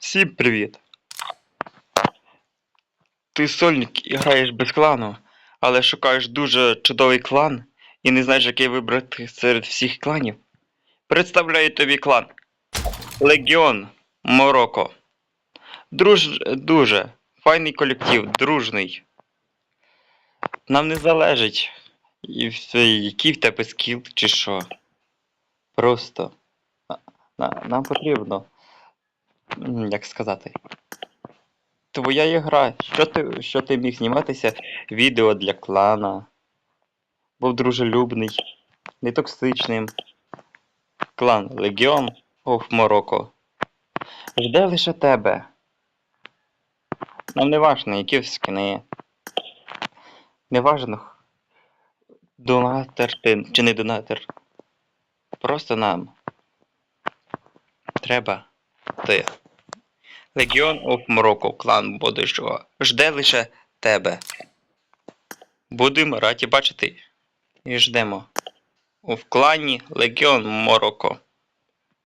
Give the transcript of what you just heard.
Всім привіт! Ти сольник і граєш без клану, але шукаєш дуже чудовий клан і не знаєш, який вибрати серед всіх кланів. Представляю тобі клан Легіон Мороко. Друж... Дуже файний колектив, дружний. Нам не залежить, і все, який в тебе скіл чи що. Просто. на- на- Нам потрібно. Як сказати? Твоя ігра. Що ти, що ти міг зніматися? Відео для клана. Був дружелюбний, не токсичним. Клан Legion of Morocco. Жде лише тебе. Нам не важно, які скини. Не важно, донатер ти чи не донатер. Просто нам. Треба ти. Legion of Morocco, клан будущого. Жде лише тебе. Будемо раді бачити. І ждемо. У клані Легіон Morocco.